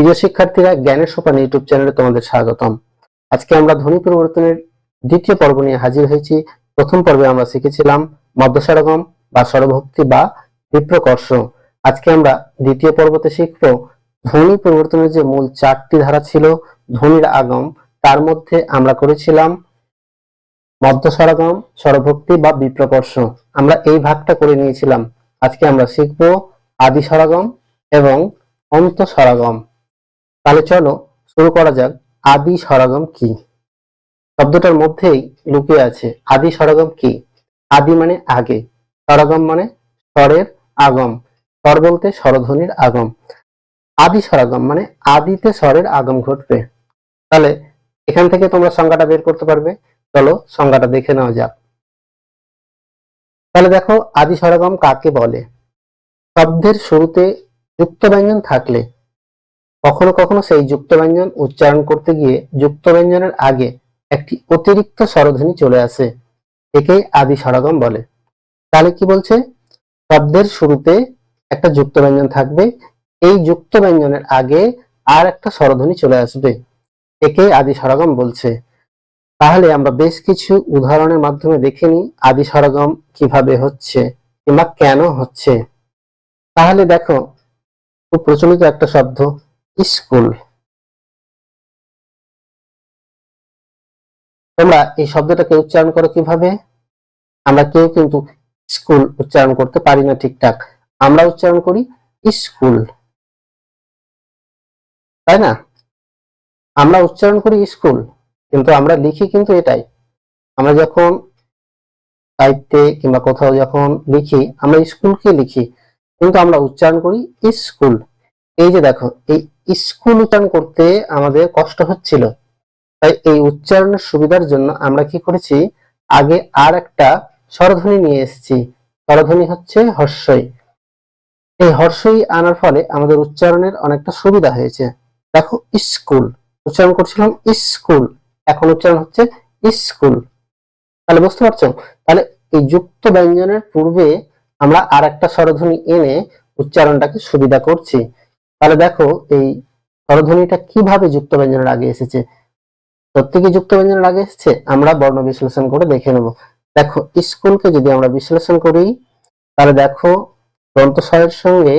প্রিয় শিক্ষার্থীরা, জ্ঞানের সোপান ইউটিউব চ্যানেলে তোমাদের স্বাগতম। আজকে আমরা ধ্বনি পরিবর্তনের দ্বিতীয় পর্ব নিয়ে হাজির হয়েছি। প্রথম পর্বে আমরা শিখেছিলাম মধ্যস্বরগম বা স্বরভক্তি বা বিপ্রকর্ষ। আজকে আমরা দ্বিতীয় পর্বতে শিখব ধ্বনি পরিবর্তনের যে মূল চারটি ধারা ছিল ধ্বনির আগম, তার মধ্যে আমরা করেছিলাম মধ্যস্বরগম স্বরভক্তি বা বিপ্রকর্ষ। আমরা এই ভাগটা করে নিয়েছিলাম। আজকে আমরা শিখব আদি স্বরগম এবং অন্ত স্বরগম তাহলে চলো শুরু করা যাক আদি স্বরগম কি? শব্দটার মধ্যেই লুকিয়ে আছে আদি স্বরগম কি? আদি মানে আগে, স্বরগম মানে স্বরের আগম, স্বর বলতে স্বরধ্বনির আগম। আদি স্বরগম মানে আদিতে স্বরের আগম ঘটবে। তাহলে এখান থেকে তোমরা সংজ্ঞাটা বের করতে পারবে। চলো সংজ্ঞাটা দেখে নেওয়া যাক। তাহলে দেখো আদি স্বরগম কাকে বলে? শব্দের শুরুতে যুক্ত ব্যঞ্জন থাকলে কখনো কখনো সেই যুক্ত ব্যঞ্জন উচ্চারণ করতে গিয়ে যুক্ত ব্যঞ্জনের আগে একটি অতিরিক্ত স্বরধ্বনি চলে আসে একেই আদি স্বরাগম বলে। তাহলে কি বলছে? শব্দের শুরুতে একটা যুক্ত ব্যঞ্জন থাকবে, এই যুক্ত ব্যঞ্জনের আগে আর একটা স্বরধ্বনি চলে আসবে একেই আদি স্বরাগম বলছে। তাহলে আমরা বেশ কিছু উদাহরণের মাধ্যমে দেখে নিই আদি স্বরাগম কীভাবে হচ্ছে কিংবা কেন হচ্ছে। তাহলে দেখো, খুব প্রচলিত একটা শব্দ। স্কুল। তোমরা এই শব্দটাকে উচ্চারণ করো কীভাবে? আমরা কেউ কিন্তু স্কুল উচ্চারণ করতে পারি না ঠিকঠাক। আমরা উচ্চারণ করি স্কুল। তাই না? আমরা উচ্চারণ করি স্কুল, কিন্তু আমরা লিখি কিন্তু এটাই। আমরা যখন সাহিত্যে কিংবা কোথাও যখন লিখি, আমরা স্কুলকে লিখি, কিন্তু আমরা উচ্চারণ করি স্কুল। এই যে দেখো, এই স্কুল উচ্চারণ করতে আমাদের কষ্ট হচ্ছিল। তাই এই উচ্চারণের সুবিধার জন্য আমরা কি করেছি? আগে আর একটা স্বরধ্বনি নিয়ে এসেছি। স্বরধ্বনি হচ্ছে হর্ষই। এই হর্ষই আনার ফলে আমাদের উচ্চারণের অনেকটা সুবিধা হয়েছে। দেখো, স্কুল। উচ্চারণ করছিলাম স্কুল। এখন উচ্চারণ হচ্ছে স্কুল। তাহলে বুঝতে পারছ? তাহলে এই যুক্ত ব্যঞ্জনের পূর্বে আমরা আর একটা স্বরধ্বনি এনে উচ্চারণটাকে সুবিধা করছি। দেখো এই স্বরধ্বনিটা কীভাবে যুক্ত ব্যঞ্জনের আগে এসেছে? সত্যি যুক্ত ব্যঞ্জনের আগে এসেছে? আমরা বর্ণ বিশ্লেষণ করে দেখে নেব। দেখো, স্কুলকে যদি আমরা বিশ্লেষণ করি, তাহলে দেখো দন্তস্বরের সঙ্গে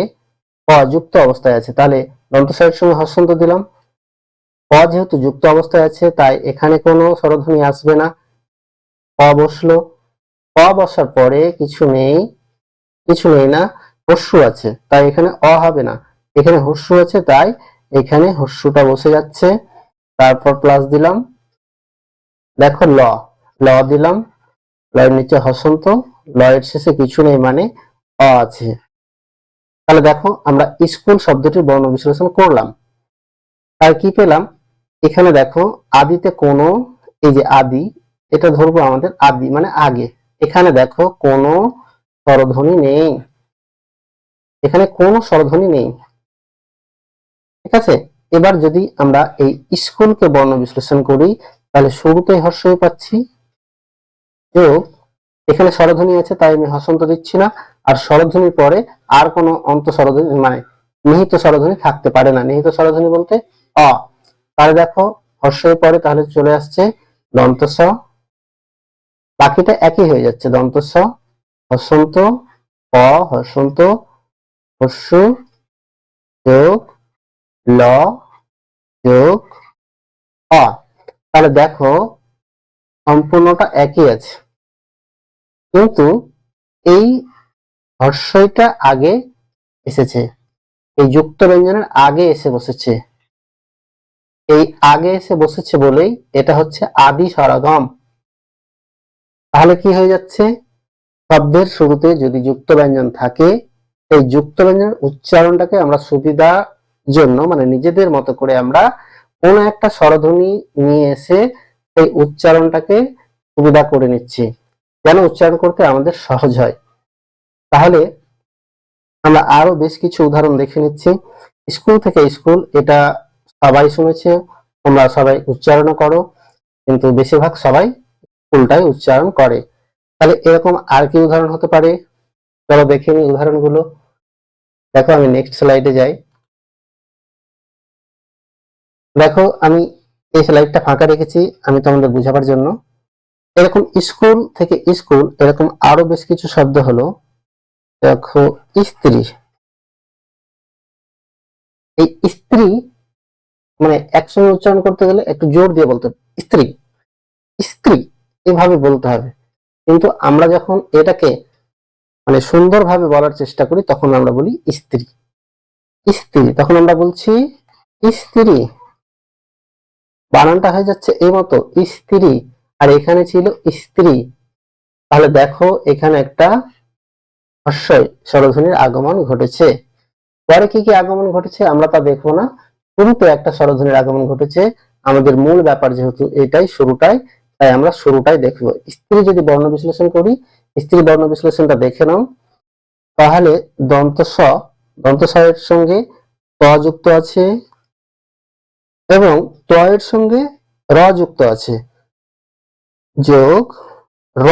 ক যুক্ত অবস্থায় আছে। তাহলে দন্তস্বরের সঙ্গে হস্যন্ত দিলাম। ক যেহেতু যুক্ত অবস্থায় আছে, তাই এখানে কোনো স্বরধ্বনি আসবে না। ক বসল। ক বসার পরে কিছু নেই কিছু নেই না হস্যু আছে। তাই এখানে অ হবে না। এখানে হস্যু আছে, তাই এখানে হস্যুটা বসে যাচ্ছে। তারপর প্লাস দিলাম। দেখো ল ল দিলাম। লয়ের নিচে হসন্ত। লয়ের শেষে কিছু নেই মানে অ আছে। তাহলে দেখো আমরা স্কুল শব্দটির বর্ণ বিশ্লেষণ করলাম। তাই কি পেলাম? এখানে দেখো আদিতে কোনো, এই যে আদি, এটা ধরবো আমাদের আদি মানে আগে। এখানে দেখো কোনো স্বরধ্বনি নেই। এখানে কোনো স্বরধ্বনি নেই। ঠিক আছে? এবার যদি আমরা এই স্কুলকে বর্ণ বিশ্লেষণ করি, তাহলে শুরুতেই হর্ষই পাচ্ছি। যোগ এখানে স্বরধ্বনি আছে, তাই আমি হসন্ত দিচ্ছি না। আর স্বরধ্বনির পরে আর কোনো অন্ত স্বরধ্বনি মানে নিহিত স্বরধ্বনি থাকতে পারে না। নিহিত স্বরধ্বনি বলতে অ। তাহলে দেখো হর্ষের পরে তাহলে চলে আসছে দন্ত বাকিটা একই হয়ে যাচ্ছে, দন্ত স হসন্ত ক হসন্ত হস্যু যোগ ল যোগ অ তাহলে দেখো, সম্পূর্ণটা একই আছে। কিন্তু এই হর্ষইটা আগে এসেছে, এই যুক্ত ব্যঞ্জনের আগে এসে বসেছে। এই আগে এসে বসেছে বলেই এটা হচ্ছে আদি স্বরগম তাহলে কি হয়ে যাচ্ছে? শব্দের শুরুতে যদি যুক্ত ব্যঞ্জন থাকে, এই যুক্ত ব্যঞ্জনের উচ্চারণটাকে আমরা সুবিধা জন্য মানে নিজেদের মতো করে আমরা কোন একটা স্বরধ্বনি নিয়ে এসে সেই উচ্চারণটাকে সুবিধা করে নিচ্ছি। যেন উচ্চারণ করতে আমাদের সহজ হয়? তাহলে আমরা আরও বেশ কিছু উদাহরণ দেখে নিচ্ছি। স্কুল থেকে স্কুল, এটা সবাই শুনেছে, তোমরা সবাই উচ্চারণ করো, কিন্তু বেশিরভাগ সবাই স্কুলটাই উচ্চারণ করে। তাহলে এরকম আর কি উদাহরণ হতে পারে? চলো দেখে নিই উদাহরণগুলো। দেখো, আমি নেক্সট স্লাইডে যাই। দেখো, আমি এই স্লাইডটা ফাঁকা রেখেছি, আমি তোমাদের বোঝাবার জন্য। এরকম স্কুল থেকে স্কুল এরকম আরও বেশ কিছু শব্দ হলো। দেখো, স্ত্রী। এই স্ত্রী মানে একসঙ্গে উচ্চারণ করতে গেলে একটু জোর দিয়ে বলতে স্ত্রী। স্ত্রী, এভাবে বলতে হবে। কিন্তু আমরা যখন এটাকে মানে সুন্দরভাবে বলার চেষ্টা করি, তখন আমরা বলি স্ত্রী। স্ত্রী, তখন আমরা বলছি স্ত্রী। বানানটা হয়ে যাচ্ছে এই মতো স্ত্রী, আর এখানে ছিল স্ত্রী। তাহলে দেখো এখানে একটা হর্ষই স্বরধ্বনির আগমন ঘটেছে। পরে কি কি আগমন ঘটেছে আমরা তা দেখব না। শুরুতে একটা স্বরধ্বনির আগমন ঘটেছে। আমাদের মূল ব্যাপার যেহেতু এটাই শুরুটাই, তাই আমরা শুরুটাই দেখব। স্ত্রী যদি বর্ণ বিশ্লেষণ করি, স্ত্রী বর্ণ বিশ্লেষণটা দেখে নাও। তাহলে দন্ত স দন্ত এর সঙ্গে ত যুক্ত আছে। এবং ত এর সঙ্গে র যুক্ত আছে। যোগ র।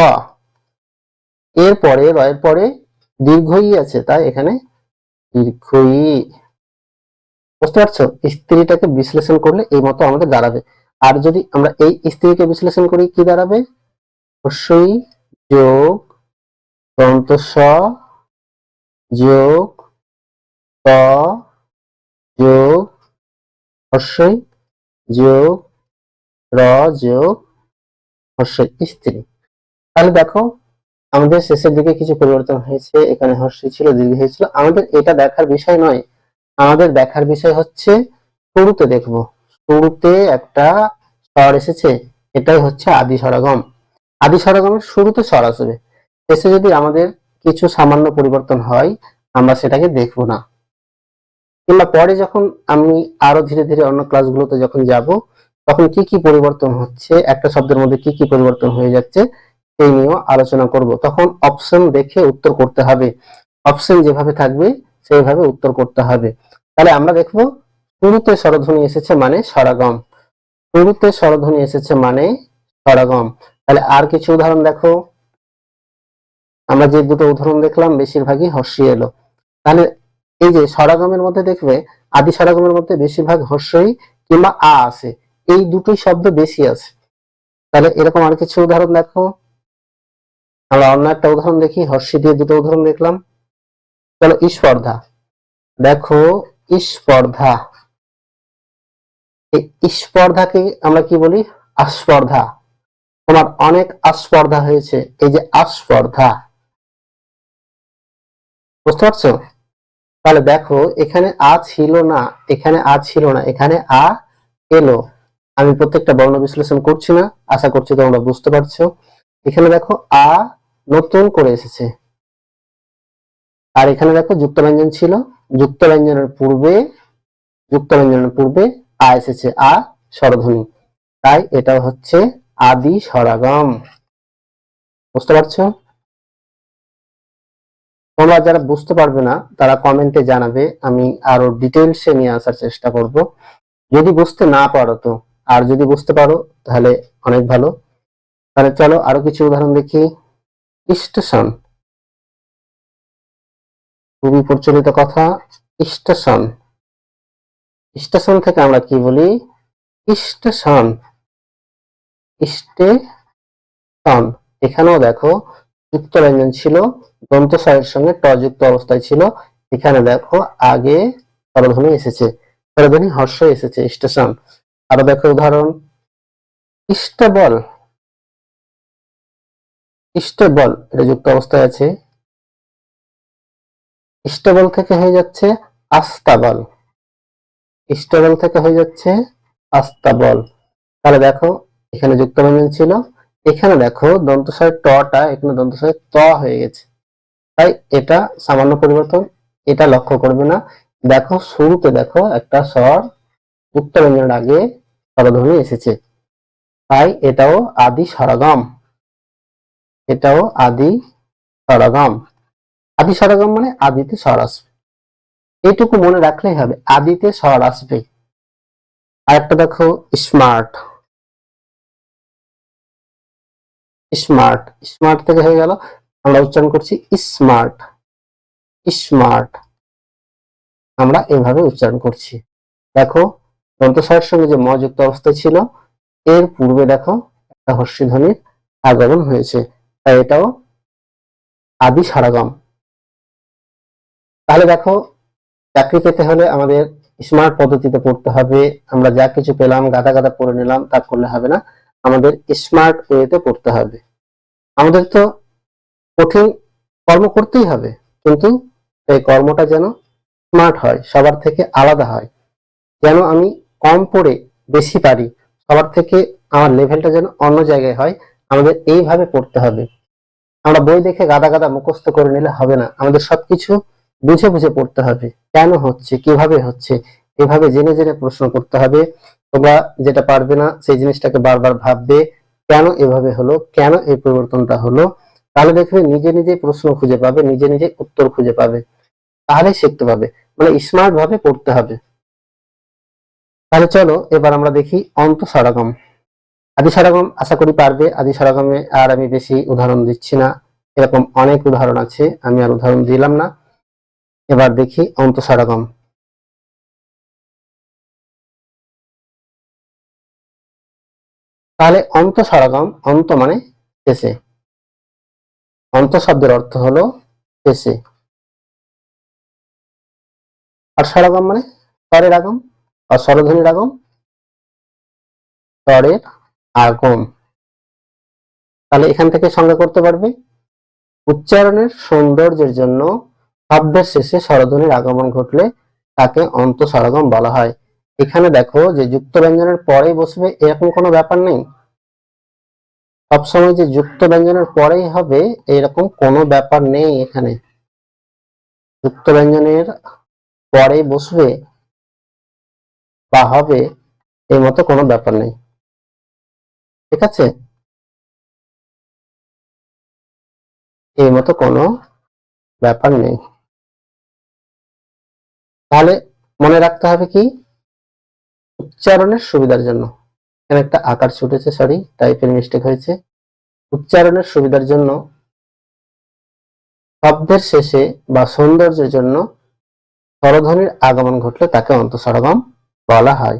এর পরে র এর পরে দীর্ঘই আছে, তাই এখানে দীর্ঘই। বুঝতে পারছ? স্ত্রীটাকে বিশ্লেষণ করলে এই মতো আমাদের দাঁড়াবে। আর যদি আমরা এই স্ত্রীকে বিশ্লেষণ করি, কি দাঁড়াবে? অবশ্যই যোগ দন্ত স যোগ ত, যোগ অবশ্যই যোগ র যোগ হর্ষই স্ত্রী। তাহলে দেখো, আমাদের শেষের দিকে কিছু পরিবর্তন হয়েছে। এখানে হর্ষই ছিল, দীর্ঘ হয়েছিল আমাদের এটা দেখার বিষয় নয়। আমাদের দেখার বিষয় হচ্ছে, শুরুতে দেখব। শুরুতে একটা স্বর এসেছে, এটাই হচ্ছে আদি স্বরাগম। আদি স্বরাগমের শুরুতে স্বর আসবে। শেষে যদি আমাদের কিছু সামান্য পরিবর্তন হয়, আমরা সেটাকে দেখব না। কিংবা পরে যখন আমি আরও ধীরে ধীরে অন্য ক্লাসগুলোতে যখন যাব, তখন কি কি পরিবর্তন হচ্ছে, একটা শব্দের মধ্যে কি কি পরিবর্তন হয়ে যাচ্ছে, সেই নিয়েও আলোচনা করব। তখন অপশন দেখে উত্তর করতে হবে। অপশন যেভাবে থাকবে, সেইভাবে উত্তর করতে হবে। তাহলে আমরা দেখব, শুরুতে স্বরধ্বনি এসেছে মানে স্বরাগম। শুরুতে স্বরধ্বনি এসেছে মানে স্বরাগম। তাহলে আর কিছু উদাহরণ দেখো। আমরা যে দুটো উদাহরণ দেখলাম, বেশিরভাগই হর্ষি এলো। তাহলে এই যে স্বরাগমের মধ্যে দেখবে, আদি স্বরাগমের মধ্যে বেশিরভাগ হর্ষই কিংবা আ আছে। এই দুটোই শব্দ বেশি আছে। তাহলে এরকম আর কিছু উদাহরণ দেখো? আমরা অন্য একটা উদাহরণ দেখি, হর্ষি দিয়ে দুটো উদাহরণ দেখলাম। চলো স্পর্ধা দেখো স্পর্ধা এই স্পর্ধাকে আমরা কি বলি? আস্পর্ধা। তোমার অনেক আস্পর্ধা হয়েছে। এই যে আস্পর্ধা। বুঝতে পারছ? তাহলে দেখো, এখানে আ ছিল না, এখানে আ ছিল না, এখানে আ এলো। আমি প্রত্যেকটা বর্ণ বিশ্লেষণ করছি না, আশা করছি তোমরা বুঝতে পারছ। এখানে দেখো, আ নতুন করে এসেছে। আর এখানে দেখো যুক্ত ব্যঞ্জন ছিল। যুক্ত ব্যঞ্জনের পূর্বে যুক্ত ব্যঞ্জনের পূর্বে আ এসেছে, আ স্বরধ্বনি। তাই এটা হচ্ছে আদি স্বরাগম। বুঝতে পারছ? তোমরা যারা বুঝতে পারবে না, তারা কমেন্টে জানাবে, আমি আরও ডিটেলসে নিয়ে আসার চেষ্টা করব। যদি বুঝতে না পারো তো, আর যদি বুঝতে পারো, তাহলে অনেক ভালো। তাহলে চলো আরও কিছু উদাহরণ দেখি। স্টেশন। খুবই প্রচলিত কথা, স্টেশন। স্টেশন থেকে আমরা কি বলি? স্টেশন। স্টেশন। এখানেও দেখো যুক্ত ব্যঞ্জন ছিল দন্ত এর সঙ্গে ট যুক্ত অবস্থায় ছিল। এখানে দেখো, আগে স্বরধ্বনি এসেছে। স্বরধ্বনি হর্ষ এসেছে, স্টেশন। আরও দেখো উদাহরণ। স্টেবল স্টেবল এটা যুক্ত অবস্থায় আছে। স্টেবল থেকে হয়ে যাচ্ছে আস্তাবল। স্টেবল থেকে হয়ে যাচ্ছে আস্তাবল। তাহলে দেখো, এখানে যুক্ত ছিল। এখানে দেখো দন্তস্বরের টটা এখানে দন্তস্বরের ত হয়ে গেছে। তাই এটা সামান্য পরিবর্তন, এটা লক্ষ্য করবে না। দেখো, শুরুতে দেখো একটা স্বর যুক্ত ব্যঞ্জনের আগে স্বরধ্বনি এসেছে। তাই এটাও আদি স্বরগম। এটাও আদি স্বরগম। আদি স্বরগম মানে আদিতে স্বর আসবে। এইটুকু মনে রাখলেই হবে, আদিতে স্বর আসবে। আরেকটা দেখো স্মার্ট স্মার্ট স্মার্ট থেকে হয়ে গেল। আমরা উচ্চারণ করছি স্মার্ট স্মার্ট আমরা এভাবে উচ্চারণ করছি। দেখো দন্তস্বরের সঙ্গে যে ম যুক্ত অবস্থায় ছিল, এর পূর্বে দেখো, একটা হর্ষি ধ্বনির আগমন হয়েছে। তাই এটাও আদি সারাগম। তাহলে দেখো, চাকরি পেতে হলে আমাদের স্মার্ট পদ্ধতিতে পড়তে হবে। আমরা যা কিছু পেলাম, গাদা গাদা পড়ে নিলাম, তা করলে হবে না। আমাদের স্মার্ট ওয়েতে পড়তে হবে। আমাদের তো কঠিন কর্ম করতেই হবে, কিন্তু এই কর্মটা যেন স্মার্ট হয়, সবার থেকে আলাদা হয়। যেন আমি কম পড়ে বেশি পারি, সবার থেকে আমার লেভেলটা যেন অন্য জায়গায় হয়, আমাদের এইভাবে পড়তে হবে। আমরা বই দেখে গাদা গাদা মুখস্থ করে নিলে হবে না, আমাদের সবকিছু বুঝে বুঝে পড়তে হবে, কেন হচ্ছে, কীভাবে হচ্ছে, এভাবে জেনে জেনে প্রশ্ন করতে হবে। তোমরা যেটা পারবে না, সেই জিনিসটাকে বারবার ভাববে, কেন এভাবে হলো, কেন এই পরিবর্তনটা হলো তাহলে দেখবে নিজে নিজে প্রশ্ন খুঁজে পাবে, নিজে নিজে উত্তর খুঁজে পাবে। তাহলে শিখতে পাবে মানে স্মার্ট ভাবে পড়তে হবে। তাহলে চলো এবার আমরা দেখি অন্ত সরাগম। আদি সরাগম আশা করি পারবে। আদি সরাগমে আর আমি বেশি উদাহরণ দিচ্ছি না। এরকম অনেক উদাহরণ আছে, আমি আর উদাহরণ দিলাম না। এবার দেখি অন্ত সরাগম। তাহলে অন্ত সরাগম, অন্ত মানে শেষে। অন্ত শব্দের অর্থ হলো শেষে আর স্বরাগম মানে স্বরের আগম আর স্বরধ্বনির আগম। স্বরের আগম। তাহলে এখান থেকে সংজ্ঞা করতে পারবে, উচ্চারণের সৌন্দর্যের জন্য শব্দের শেষে স্বরধ্বনির আগমন ঘটলে তাকে অন্ত স্বরাগম বলা হয়। এখানে দেখো যে যুক্ত ব্যঞ্জনের পরেই বসবে এরকম কোনো ব্যাপার নেই। সবসময় যে যুক্ত ব্যঞ্জনের পরেই হবে, এরকম কোনো ব্যাপার নেই এখানে। যুক্ত ব্যঞ্জনের পরে বসবে বা হবে এই মতো কোনো ব্যাপার নেই। ঠিক আছে? এই মতো কোনো ব্যাপার নেই। তাহলে মনে রাখতে হবে কি? উচ্চারণের সুবিধার জন্য। এখানে একটা আকার ছুটেছে সরি টাইপের মিস্টেক হয়েছে। উচ্চারণের সুবিধার জন্য, শব্দের শেষে বা সৌন্দর্যের জন্য স্বরধ্বনির আগমন ঘটলে তাকে অন্তঃস্বরগম বলা হয়।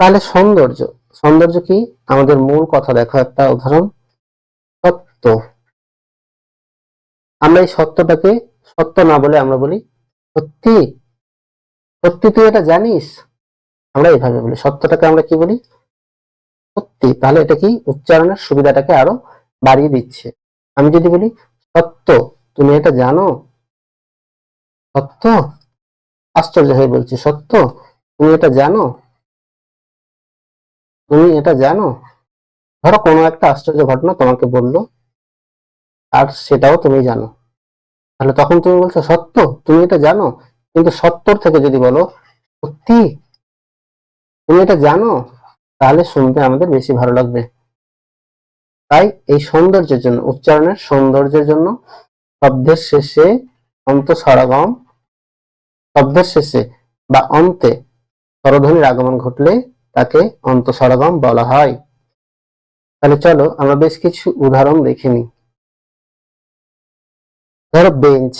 তাহলে সৌন্দর্য সৌন্দর্য কি? আমাদের মূল কথা দেখো একটা উদাহরণ, সত্য। আমরা এই সত্যটাকে, সত্য না বলে আমরা বলি সত্যি। সত্যি তুই এটা জানিস? আমরা এইভাবে বলি। সত্যটাকে আমরা কি বলি? সত্যি। তাহলে এটা কি? উচ্চারণের সুবিধাটাকে আরও বাড়িয়ে দিচ্ছে। আমি যদি বলি, সত্য। তুমি এটা জানো? সত্য? আশ্চর্য হয়ে বলছি, সত্য? তুমি এটা জানো? তুমি এটা জানো? ধরো কোনো একটা আশ্চর্য ঘটনা তোমাকে বলল, আর সেটাও তুমি জানো। তাহলে তখন তুমি বলছো, সত্য? তুমি এটা জানো? কিন্তু সত্তর থেকে যদি বলো, সত্যি? তুমি এটা জানো? তাহলে শুনতে আমাদের বেশি ভালো লাগবে। তাই এই সৌন্দর্যের জন্য, উচ্চারণের সৌন্দর্যের জন্য শব্দের শেষে অন্ত স্বরাগম শব্দের শেষে বা অন্তে স্বরধ্বনির আগমন ঘটলে তাকে অন্ত স্বরাগম বলা হয়। তাহলে চলো আমরা বেশ কিছু উদাহরণ দেখে নিই। ধরো বেঞ্চ।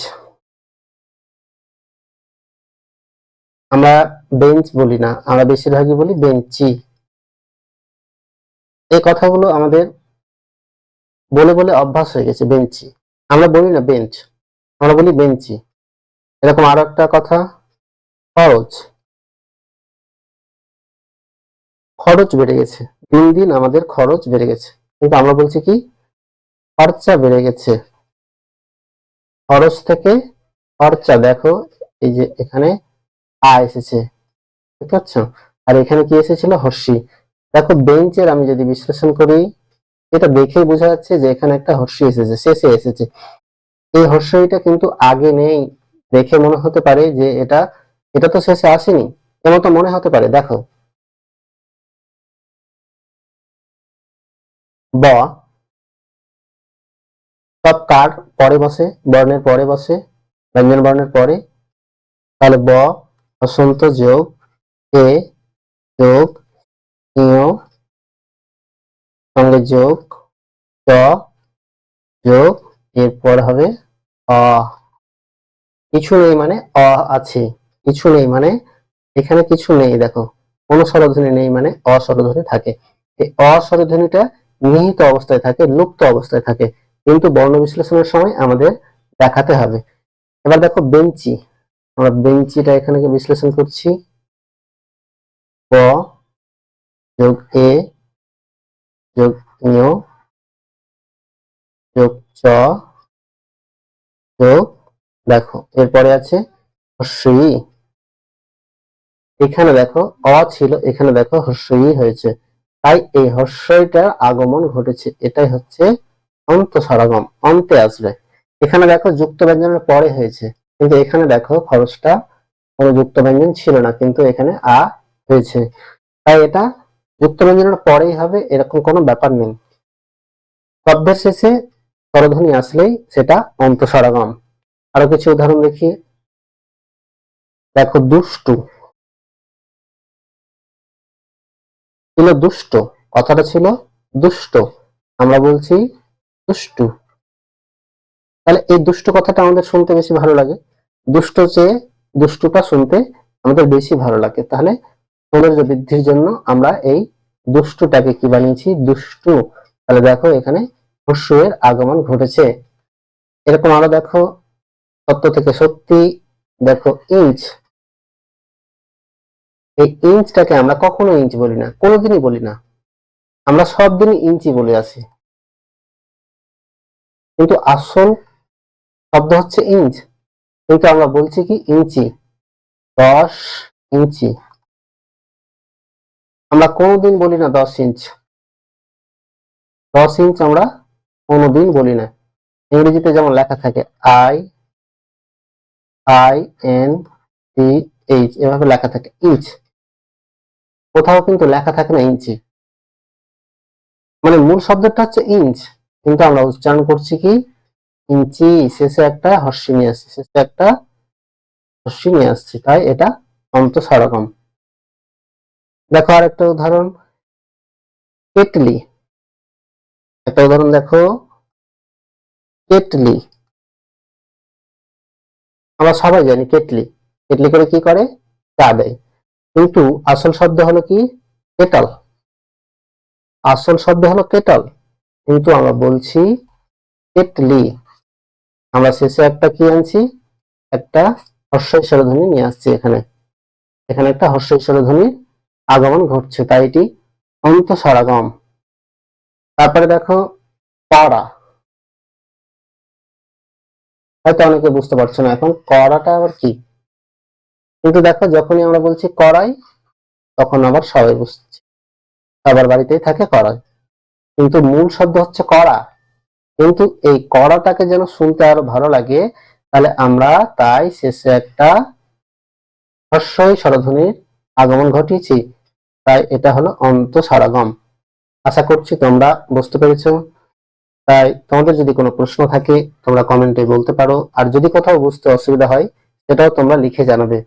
আমরা বেঞ্চ বলি না, আমরা বেশিরভাগই বলি বেঞ্চি এই কথাগুলো আমাদের বলে বলে অভ্যাস হয়ে গেছে বেঞ্চি আমরা বলি না বেঞ্চ আমরা বলি বেঞ্চি এরকম আরও একটা কথা, খরচ। খরচ বেড়ে গেছে, দিন দিন আমাদের খরচ বেড়ে গেছে। কিন্তু আমরা বলছি কি, খরচা বেড়ে গেছে। খরচ থেকে খরচা, দেখো, এই যে এখানে আ এসেছে। ঠিক পাচ্ছ আর এখানে কি এসেছিল? হর্ষি। দেখো, বেঞ্চের আমি যদি বিশ্লেষণ করি, এটা দেখেই বোঝা যাচ্ছে যে এখানে একটা হর্ষি এসেছে শেষে এসেছে। এই হর্ষইটা কিন্তু আগে নেই, দেখে মনে হতে পারে যে এটা এটা তো শেষে আসেনি। এমন তো মনে হতে পারে, দেখো। ব। সব কার পরে বসে? বর্ণের পরে বসে? ব্যঞ্জন বর্ণের পরে? তাহলে ব। বসন্ত যোগ এ যোগ সঙ্গে যোগ চ যোগ, এরপর হবে অ। কিছু নেই মানে অ আছে, কিছু নেই মানে এখানে কিছু নেই, দেখো। কোনো স্বরধ্বনি নেই মানে অস্বরধ্বনি থাকে। এই অস্বরধ্বনিটা নিহিত অবস্থায় থাকে, লুপ্ত অবস্থায় থাকে। কিন্তু বর্ণ বিশ্লেষণের সময় আমাদের দেখাতে হবে। এবার দেখো বেঞ্চি। আমরা বেঞ্চিটা এখানে বিশ্লেষণ করছি। ক যোগ এ যোগ ইয় যোগ চ যোগ দেখো, এরপরে আছে হস্যই এখানে দেখো, অ ছিল, এখানে দেখো হস্যই হয়েছে। তাই এই হস্যইটার আগমন ঘটেছে। এটাই হচ্ছে অন্ত সরাগম অন্তে আসবে। এখানে দেখো যুক্ত ব্যঞ্জনের পরে হয়েছে। কিন্তু এখানে দেখো খরচটা কোনো যুক্ত ব্যঞ্জন ছিল না, কিন্তু এখানে আ হয়েছে। তাই এটা যুক্ত ব্যঞ্জনের পরেই হবে, এরকম কোনো ব্যাপার নেই। শব্দের শেষে স্বরধ্বনি আসলেই সেটা অন্তঃস্বরাগম আরও কিছু উদাহরণ দেখি দেখো দুষ্টু। ছিল দুষ্ট, কথাটা ছিল দুষ্ট। আমরা বলছি দুষ্টু। তাহলে এই দুষ্ট কথাটা আমাদের শুনতে বেশি ভালো লাগে। দুষ্ট চেয়ে দুষ্টুটা শুনতে আমাদের বেশি ভালো লাগে। তাহলে সৌন্দর্য বৃদ্ধির জন্য আমরা এই দুষ্টুটাকে কি বানিয়েছি? দুষ্টু। তাহলে দেখো এখানে হস্যের আগমন ঘটেছে। এরকম আরও দেখো সত্য থেকে সত্যি দেখো ইঞ্চ। এই ইঞ্চটাকে আমরা কখনো ইঞ্চ বলি না, কোনোদিনই বলি না। আমরা সব দিনই ইঞ্চি বলে আছি। কিন্তু আসল শব্দ হচ্ছে ইঞ্চ কিন্তু আমরা বলছি কি ইঞ্চি দশ ইঞ্চি আমরা কোনোদিন বলি না দশ ইঞ্চ দশ ইঞ্চ আমরা কোনোদিন বলি না। ইংরেজিতে যেমন লেখা থাকে I I N T H এভাবে লেখা থাকে ইঞ্চ কোথাও কিন্তু লেখা থাকে না ইঞ্চি মানে মূল শব্দটা হচ্ছে ইঞ্চ কিন্তু আমরা উচ্চারণ করছি কি ইঞ্চি শেষে একটা, হর্ষি নিয়ে আসছি। শেষে একটা, হর্ষি নিয়ে আসছি। তাই এটা অন্ত সরকম দেখো আর একটা উদাহরণ। কেটলি। একটা উদাহরণ দেখো। কেটলি। আমরা সবাই জানি কেটলি। কেটলি করে কি করে? চা দেয়। কিন্তু আসল শব্দ হলো কি? কেটল। আসল শব্দ হলো কেটল। কিন্তু আমরা বলছি কেটলি। আমরা শেষে একটা কি আনছি? একটা হর্ষ স্বরধ্বনি নিয়ে আসছি এখানে। এখানে একটা হর্ষ স্বরধ্বনির আগমন ঘটছে, তাই এটি অন্ত সরাগম তারপরে দেখো পড়া হয়তো অনেকে বুঝতে পারছ না এখন, কড়াটা আবার কি? কিন্তু দেখো, যখনই আমরা বলছি কড়াই, তখন আবার সবাই বুঝছে। সবার বাড়িতেই থাকে কড়াই। কিন্তু মূল শব্দ হচ্ছে কড়া। কিন্তু এই কড়াটাকে যেন শুনতে আরও ভালো লাগে, তাহলে আমরা তাই শেষে একটা হর্ষই স্বরধ্বনির আগমন ঘটিয়েছি। তাই এটা হলো অন্ত সারাগম আশা করছি তোমরা বুঝতে পেরেছ। তাই তোমাদের যদি কোনো প্রশ্ন থাকে, তোমরা কমেন্টে বলতে পারো। আর যদি কোথাও বুঝতে অসুবিধা হয়, সেটাও তোমরা লিখে জানাবে।